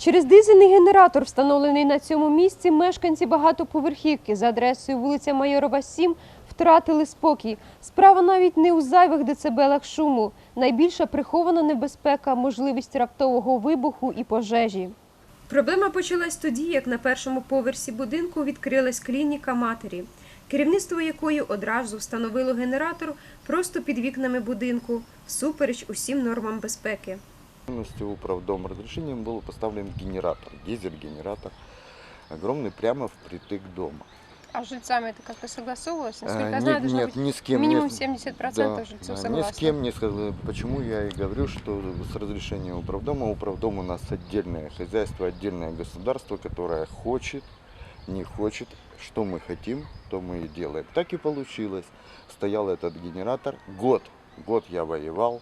Через дизельний генератор, встановлений на цьому місці, мешканці багатоповерхівки за адресою вулиця Майорова, 7 втратили спокій. Справа навіть не у зайвих децибелах шуму. Найбільша прихована небезпека – можливість раптового вибуху і пожежі. Проблема почалась тоді, як на першому поверсі будинку відкрилась клініка матері, керівництво якої одразу встановило генератор просто під вікнами будинку, всупереч усім нормам безпеки. Полностью управдом разрешением был поставлен генератор, дизель-генератор, огромный прямо впритык дома. А с жильцами это как-то согласовывалось? Насколько А, знаю, нет, нет, ни с кем минимум не- 70% Да, жильцов да, согласны. Ни с кем не сказал. Почему я и говорю, что с разрешения управдома, управдом у нас отдельное хозяйство, отдельное государство, которое хочет, не хочет, что мы хотим, то мы и делаем. Так и получилось. Стоял этот генератор. Год, год я воевал.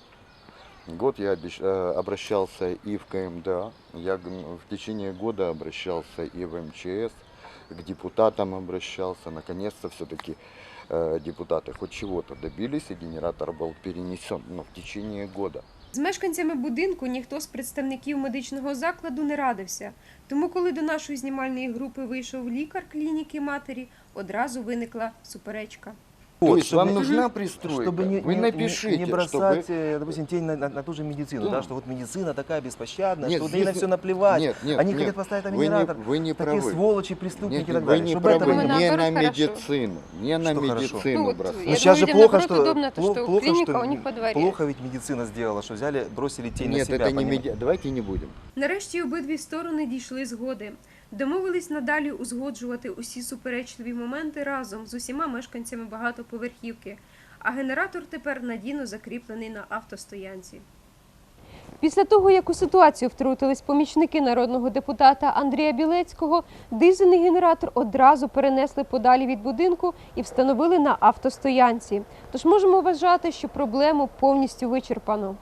Год я обещ- э, обращался и в КМДА, я г- в течение года обращался и в МЧС, к депутатам обращался. Наконец-то все-таки э, депутаты хоть чего-то добились, и генератор был перенесен но в течение года. З мешканцями будинку ніхто з представників медичного закладу не радився. Тому, коли до нашої знімальної групи вийшов лікар клініки матері, одразу виникла суперечка. То Вот, есть чтобы- вам нужна пристройка? Чтобы не, Вы не- напишите, не, не чтобы... бросать, э, допустим, тень на, на- на ту же медицину, Да. да. что вот медицина такая беспощадная, Нет, что вот здесь ей на не- все наплевать. Нет, нет, Они нет. хотят поставить там Вы не, генератор. вы не Такие правы. сволочи, преступники Нет, и так вы далее. не Чтобы правы этого не- не наоборот, на хорошо. медицину, не на Что хорошо? медицину Ну вот, бросать. я Ну, думаю, сейчас же людям, плохо, наоборот, что, удобно, то, пло- что плохо, клиника что у них во дворе. плохо ведь медицина сделала, что взяли, бросили тень на Нет, себя. это не понимаете? меди... Давайте не будем. Нарешті обидві сторони дійшли згоди. Домовились надалі узгоджувати усі суперечливі моменти разом з усіма мешканцями багатоповерхівки, а генератор тепер надійно закріплений на автостоянці. Після того, як у ситуацію втрутились помічники народного депутата Андрія Білецького, дизельний генератор одразу перенесли подалі від будинку і встановили на автостоянці. Тож можемо вважати, що проблему повністю вичерпано.